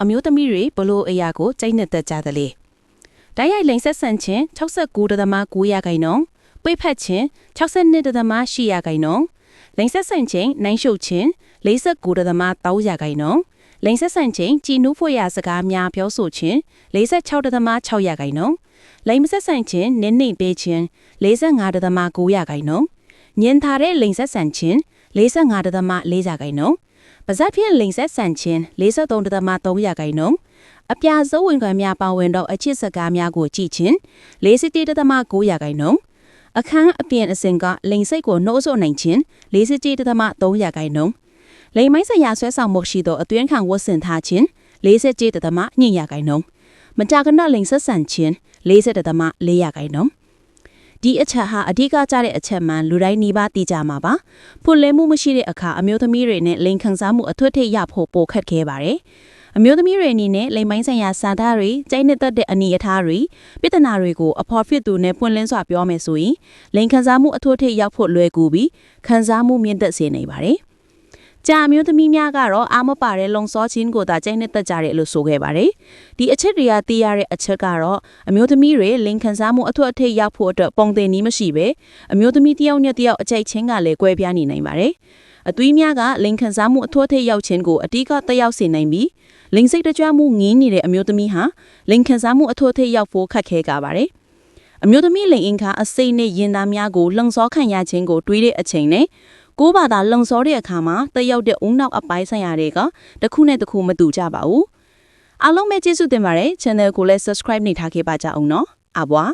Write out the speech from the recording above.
အမျိုးသမီးတွေဘလို့အရာကိုကြိုက်နှစ်သက်ကြသလဲတိုက်ရိုက်လိန်ဆက်ဆန်ခြင်း69.9ရာခိုင်နှုန်းပိတ်ဖက်ခြင်း62.8ရာခိုင်နှုန်းလိန်ဆက်ဆန်ခြင်းနိုင်ရှုပ်ခြင်း49.3ရာခိုင်နှုန်းလိန်ဆက်ဆန်ခြင်းကြည်နူးဖွယ်ရာစကားများပြောဆိုခြင်း46.6ရာခိုင်နှုန်းလိန်မဆက်ဆန်ခြင်းနင်းနေပေးခြင်း45.9ရာခိုင်နှုန်းညင်ထားတဲ့လိန်ဆက်ဆန်ခြင်း45.4ရာခိုင်နှုန်း ပါဇက်ဖြင့်လိန်ဆက်ဆန်ခြင်း43.3ရာခိုင်နှုန်းအပြာစိုးဝင်ခံများပါဝင်တော့အချစ်စကားများကိုကြည်ခြင်း47.9ရာခိုင်နှုန်းအခန်းအပြင်အစဉ်ကလိန်စိတ်ကိုနှိုးဆော်နိုင်ခြင်း47.3ရာခိုင်နှုန်းလိန်မိုင်းဆရာဆွဲဆောင်မှုရှိသောအတွင်းခံဝတ်ဆင်ထားခြင်း47.2ရာခိုင်နှုန်းမကြာခဏလိန်ဆက်ဆန်ခြင်း40.4ရာခိုင်နှုန်း ဒီအချက်ဟာအဓိကကျတဲ့အချက်မှန်လူတိုင်းနှီးပါသိကြမှာပါဖွင့်လင်းမှုမရှိတဲ့အခါအမျိုးသမီးတွေနဲ့လိန်ခံစားမှုအထွတ်ထိပ်ရဖို့ပိုခက်ခဲပါတယ်အမျိုးသမီးတွေအနေနဲ့လိမ်မိုင်းဆိုင်ရာစာသားတွေကျိုင်းနှစ်သက်တဲ့အနေအထားတွေပြဿနာတွေကိုအဖော်ဖြစ်သူနဲ့ပွင့်လင်းစွာပြောမယ်ဆိုရင်လိမ်ခံစားမှုအထွတ်ထိပ်ရောက်ဖို့လွယ်ကူပြီးခံစားမှုမြင့်တက်စေနိုင်ပါတယ်။ ကြာအမျိုးသမီးများကတော့အာမပါတဲ့လုံစောချင်းကိုသာကျိုင်းနှစ်သက်ကြတယ်လို့ဆိုခဲ့ပါတယ်။ဒီအချက်တွေကသိရတဲ့အချက်ကတော့အမျိုးသမီးတွေလိမ်ခံစားမှုအထွတ်အထိပ်ရောက်ဖို့အတွက်ပုံသင်နည်းမရှိပဲအမျိုးသမီးတစ်ယောက်နဲ့တစ်ယောက်အကြိုက်ချင်းကလည်းကွဲပြားနေနိုင်ပါတယ်။အသွေးများကလိန်ခံစားမှုအထွတ်အထိပ်ရောက်ခြင်းကိုအတိအကတက်ရောက်စေနိုင်ပြီးလိန်စိတ်တကြွမှုငင်းနေတဲ့အမျိုးသမီးဟာလိန်ခံစားမှုအထွတ်အထိပ်ရောက်ဖို့ခက်ခဲကြပါတယ်။အမျိုးသမီးလိန်အင်ခါအစိမ့်နဲ့ရင်သားများကိုလှုံဆောခံရခြင်းကိုတွေးတဲ့အချိန်နဲ့ ကိုးဘာသာလှုံဆောတဲ့အခါမှာတက်ရောက်တဲ့ဦးနောက်အပိုင်းဆိုင်ရာတွေကတစ်ခုနဲ့တစ်ခုမတူကြပါဘူး။အားလုံးပဲကျေးဇူးတင်ပါတယ် channel ကိုလည်း subscribe နေထားခဲ့ပါကြအောင်နော်။အဘွား